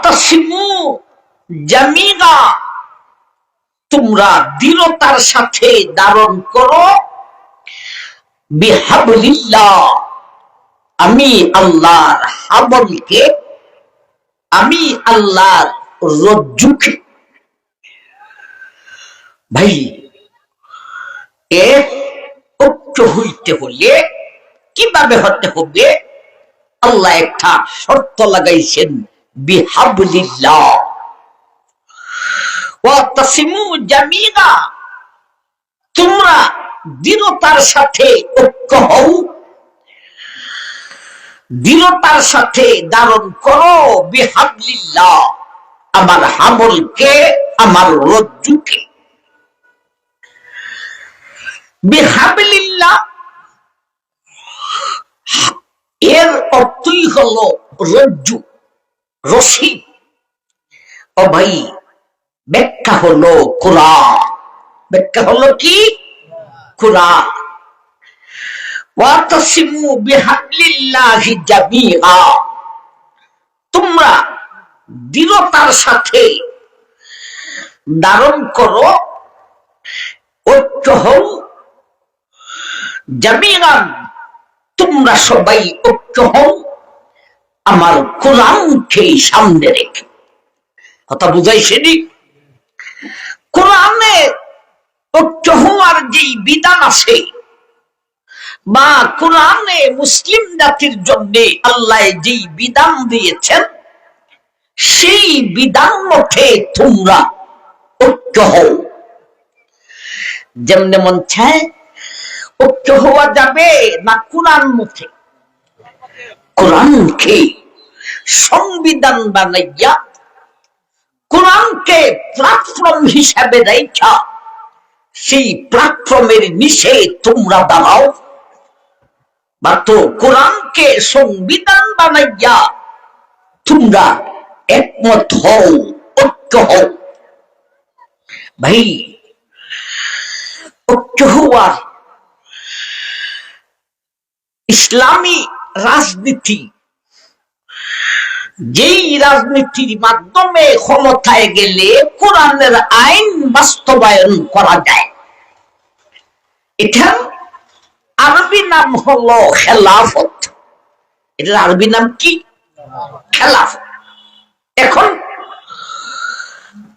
ওয়াতাসিমু জামিগা তোমরা দৃঢ়তার সাথে ধারণ করো। বিহাবলিল্লাহ, আমি আল্লাহর হাবলকে, আমি আল্লাহর রজ্জুকে। ভাই এর ঐক্য হইতে হলে কীভাবে হতে হবে? আল্লাহ একটা শর্ত লাগাইছেন। তোমরা দৃঢ়তার সাথে ঐক্য হও দৃঢ়তার সাথে ধারণ করো বিহাবলিল্লাহ আমার হামলকে আমার রজ্জুকে বিহাবলিল্লাহ এর অর্থই হলো রজ্জু রশি। ও ভাই ব্যাখ্যা হলো কোরআন ব্যাখ্যা হলো কি? জামিআ। তোমরা দৃঢ়তার সাথে ধারণ করো, ঐক্য হও। জামিআন তোমরা সবাই ঐক্য হও। আমার কোরআনকে সামনে রেখে। কথা বুঝাইছেনি কোরআনে ঐক্য হওয়ার যেই বিধান আছে, বা কোরআনে মুসলিম জাতির জন্য আল্লাহ যেই বিধান দিয়েছেন, সেই বিধান মতে তোমরা ঐক্য হও। যেমন মন চায় ঐক্য হওয়া যাবে না কোরআন মতে। কোরআনকে সংবিধান বানাইয়া কোরআনকে প্ল্যাটফর্ম হিসাবে রেখা, সেই প্ল্যাটফর্মের নিচে তোমরা দাঁড়াও। বা তো কোরআনকে সংবিধান বানাইয়া তোমরা একমত হও, ঐক্য হও। ভাই, ঐক্য হওয়ার ইসলামী রাজনীতি। যেই রাজনীতির মাধ্যমে ক্ষমতায় গেলে কোরআনের আইন বাস্তবায়ন করা যায়। এটার আরবি নাম হলো খেলাফত। এটার আরবি নাম কি? খেলাফত। এখন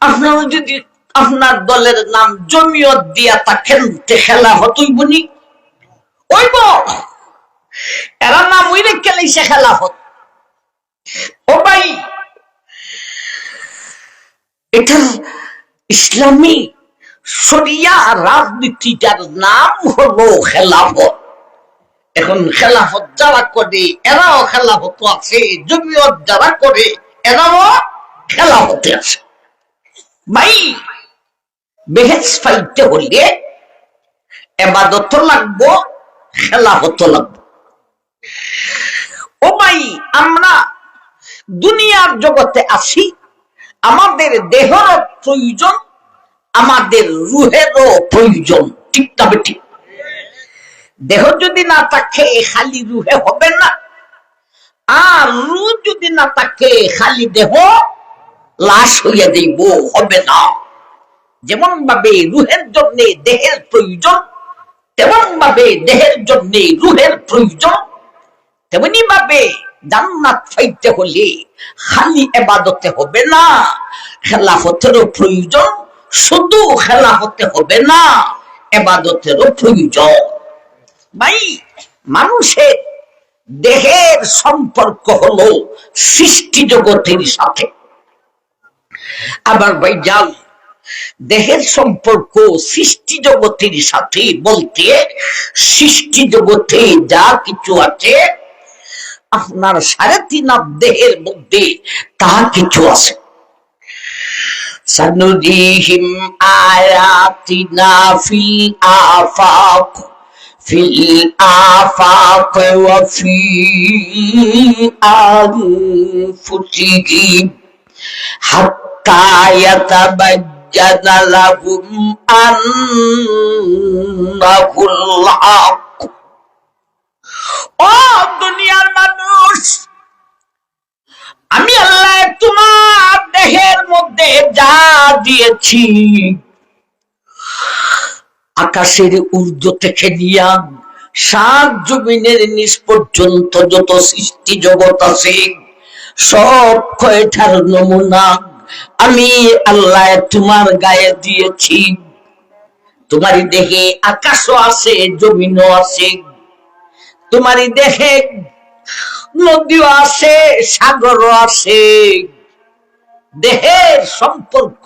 আপনারা যদি আপনার দলের নাম জমিয়ত দিয়া থাকেন খেলাফত হইবনি ওইব। এরা নাম ওই রেখে লাইছে খেলাফত ও ভাই, এটা ইসলামী শরিয়া রাজনীতিটার নাম হলো খেলাফত। এখন খেলাফত যারা করে, এরাও খেলাফত আছে জমিয়ত যারা করে, এরাও খেলাফতে আছে। ভাই বেহেস পাইতে হলে এবাদত লাগবো, খেলাফত লাগবো। আমরা দুনিয়ার জগতে আসি আমাদের দেহেরও প্রয়োজন, আমাদের রুহেরও প্রয়োজন। ঠিক তবে ঠিক। দেহ যদি না থাকে, খালি রুহে হবে না। আর রু যদি না থাকে, খালি দেহ লাশ হইয়া যাইব, হবে না। যেমন ভাবে রুহের জন্য দেহের প্রয়োজন তেমন ভাবে দেহের জন্য রুহের প্রয়োজন তেমনি ভাবে জান্নাত পাইতে হলে খালি এবাদতে হবে না। খেলাফতেরও প্রয়োজন, শুধু খেলাফতে হবে না, এবাদতেরও প্রয়োজন। ভাই, মানুষের দেহের সম্পর্ক হলো সৃষ্টি জগতের সাথে। আবার ভাই যাও দেহের সম্পর্ক সৃষ্টি জগতের সাথে বলতে সৃষ্টি জগতে যা কিছু আছে আপনার সাড়ে তিন হাত দেহের মধ্যে তা কিছু আছে سنريهم آياتنا في الآفاق في الآفاق وفي أنفسهم حتى يتبين لهم أنه الحق ও দুনিয়ার মানুষ, আমি আল্লাহ তোমার দেহের মধ্যে যা দিয়েছি, আকাশের ঊর্ধ্ব থেকে নিয়া সাত জমিনের নিচ পর্যন্ত যত সৃষ্টি জগৎ আছে, সব কয়টার নমুনা আমি আল্লাহ তোমার গায়ে দিয়েছি। তোমার দেহে আকাশও আছে, জমিনও আছে তোমার দেহে নদীও আছে সাগরও আছে দেহের সম্পর্ক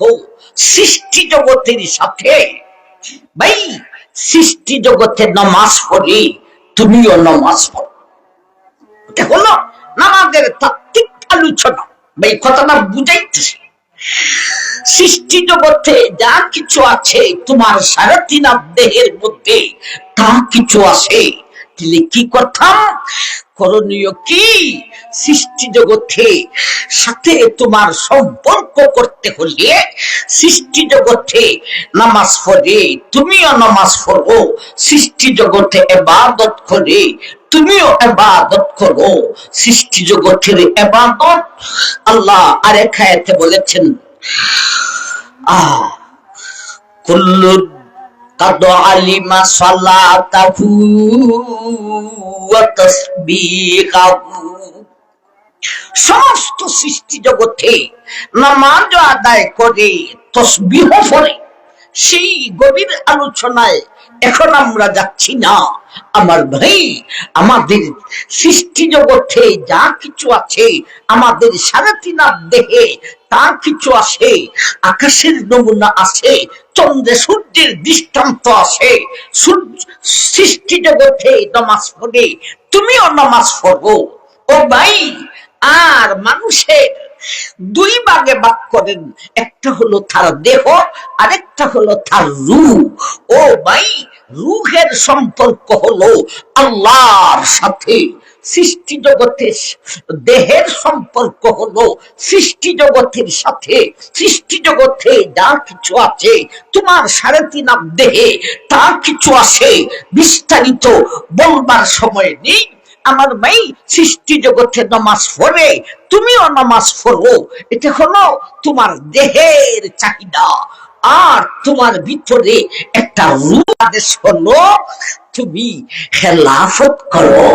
সৃষ্টি জগতের সাথে। ভাই, সৃষ্টি জগতে নমাজ পড়ি, তুমিও নমাজ পড়ো। এটা হলো নামাজের তাত্ত্বিক আলোচনা। ভাই কথাটা বুঝাইতেছি। সৃষ্টি জগতে যা কিছু আছে, তোমার সাড়ে তিন দেহের মধ্যে তা কিছু আছে। তাহলে কি কথা? করণীয় কি? সৃষ্টি জগতে সাথে তোমার সম্পর্ক করতে হলে সৃষ্টি জগতে নামাজ পড়ে, তুমিও নামাজ পড়ো। সৃষ্টি জগতে এবাদত করে, তুমিও এবাদত করো। সৃষ্টি জগতের এবাদত আল্লাহ আয়াতে বলেছেন, আহ قد علم صلاته وتسبيحه সমস্ত সৃষ্টি জগতে নামাজ আদায় করে তসবিহ পড়ে সেই গভীর আলোচনায় এখন আমরা যাচ্ছি না। আমার ভাই, আমাদের সৃষ্টি জগতে যা কিছু আছে, আমাদের সাড়ে তিন দেহে তা কিছু আছে, আকাশের নমুনা আছে, চন্দ্রে সূর্যের দৃষ্টান্ত আছে। সৃষ্টি জগতে নমাজ পড়ে, তুমিও নামাজ পড়ব ও ভাই, আর মানুষের দুই ভাগে ভাগ করেন। একটা হলো তার দেহ, আরেকটা হলো তার রূহ। ও ভাই, রুহের সম্পর্ক হলো আল্লাহর সাথে সৃষ্টি জগতের দেহের সম্পর্ক হলো সৃষ্টি জগতের সাথে। সৃষ্টি জগতে যা কিছু আছে, তোমার সাড়ে তিন দেহে, তা কিছু আছে বিস্তারিত বলবার সময় নেই। আমার ভাই সৃষ্টি জগতে নামাজ পড়ে, তুমিও নামাজ পড়ো। এটা হলো তোমার দেহের চাহিদা। আর তোমার ভিতরে একটা রূপ আদেশ হলো, তুমি খেলাফত করো।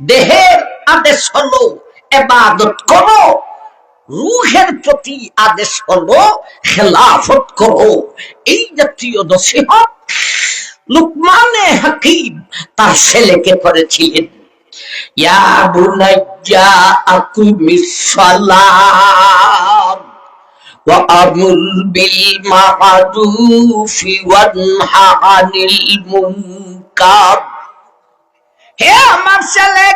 দেহের আদেশ হলো, এবাদত করো। রুহের প্রতি আদেশ হলো, খেলাফত করো। এই জাতীয় নসিহত লুকমানে হাকিম তার ছেলেকে করেছিলেন হে আমার ছেলে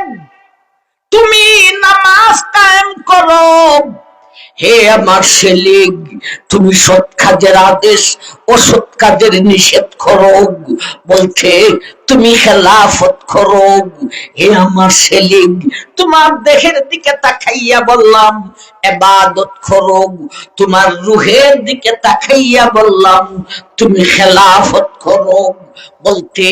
তুমি নামাজ কায়েম করো। হে আমার সেলিগ তুমি সৎ কাজের আদেশ ও সৎ কাজের নিষেধ করো বলছে, তুমি খেলাফত করো হে আমার সেলিগ তোমার দেহের দিকে তাকাইয়া বললাম, এবাদত করো তোমার রুহের দিকে তাকাইয়া বললাম, তুমি খেলাফত করো বলতে,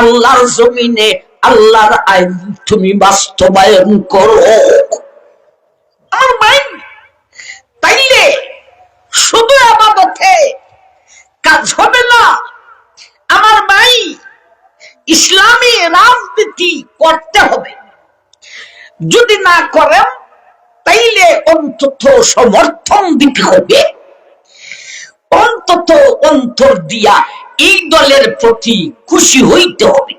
আল্লাহর জমিনে আল্লাহর আইন তুমি বাস্তবায়ন করো আমার মাইন্ড তাইলে শুধু আবাদতে কাজ হবে না আমার ভাই ইসলামী রাজনীতি করতে হবে? যদি না করেন, তাইলে অন্তত সমর্থন দিতে হবে। অন্তত অন্তর দিয়া এই দলের প্রতি খুশি হইতে হবে।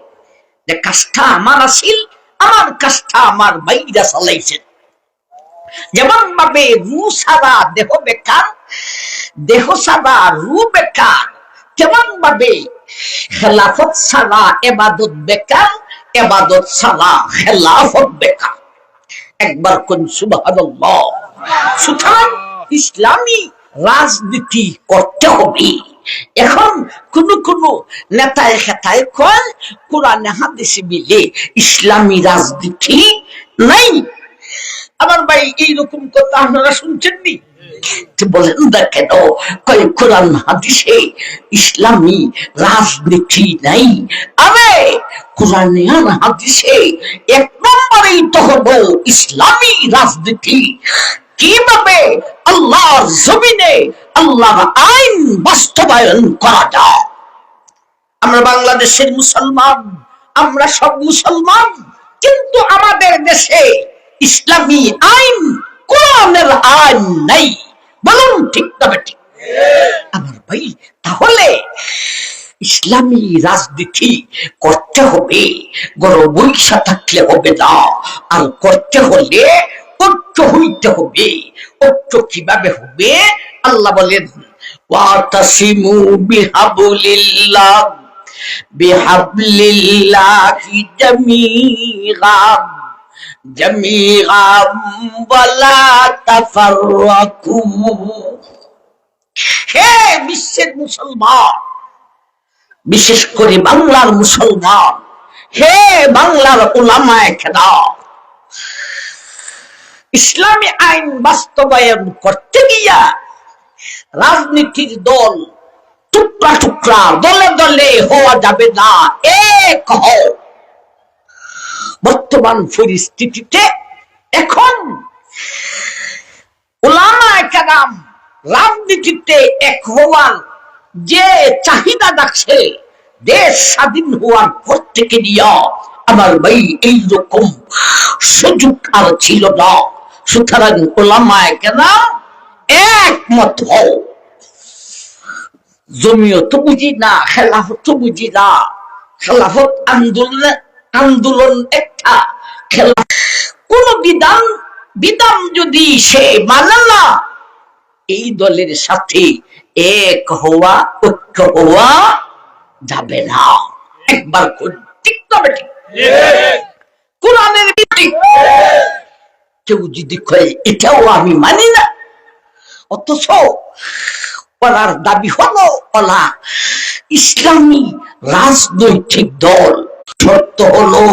যে কাজটা আমার আসিল আমার কাজটা আমার ভাইরা চালাইছেন যেমন ভাবে রু সারা দেহ বেকার, দেহ সারা রু বেকার তেমন ভাবে খেলাফত সারা এবাদত বেকার এবাদত সারা খেলাফত বেকার। একবার কোন সুবাহ সুতরাং ইসলামী রাজনীতি করতে হবে। এখন কোন কোন নেতায় খেতায় কয়, কোরআনে হাদিসে মিলে ইসলামী রাজনীতি নাই। আমার ভাই, এইরকম কথা আপনারা শুনছেননি বলেন কোরআন হাদিসে ইসলামী রাজনীতি নাই। আরে হাদিসে এক নম্বরেই ইসলামী রাজনীতি। কীভাবে আল্লাহর জমিনে আল্লাহ আইন বাস্তবায়ন করা যায়? আমরা বাংলাদেশের মুসলমান, আমরা সব মুসলমান, কিন্তু আমাদের দেশে ইসলামী আইন, কোরআনের আইন নাই। বলুন ঠিক তবে ঠিক। আমার ভাই, তাহলে ইসলামী রাজনীতি করতে হবে গড় বৈশা থাকলে হবে না, আর করতে হলে ঐক্য হইতে হবে। ঐক্য কীভাবে হবে? আল্লাহ বলেন, ওয়াতাসিমু বিহাবলিল্লাহ, বিহাবলিল্লাহি জামিআ। জামিআ ওয়ালা তাফাররাকু হে বিশ্বের মুসলমান, বিশেষ করে বাংলার মুসলমান, হে বাংলার ওলামায় খেদা ইসলামী আইন বাস্তবায়ন করতে গিয়া রাজনীতির দল টুকরা টুকরা দলে দলে হওয়া যাবে না, এক হও। বর্তমান পরিস্থিতিতে এখন ওলামায় রাজনীতিতে এক হওয়ার যে চাহিদা দেখছে দেশ স্বাধীন হওয়ার পর থেকে নিয়া আমার ভাই এইরকম সুযোগ আর ছিল না। সুতরাং ওলামায় কেন একমত হও। জমিও তো বুঝি না, খেলাফত তো বুঝি না। খেলাফত আন্দোলন আন্দোলন একটা। খেলা। কোন বিধান বিধান যদি সে মানে না, এই দলের সাথে এক হওয়া, ঐক্য হওয়া যাবে না। একবার ঠিক তবে কোরআনের কেউ যদি কয়, এটাও আমি মানি না। অথচ ওনার দাবি হলো, ওলা ইসলামী রাজনৈতিক দল শর্ত হলো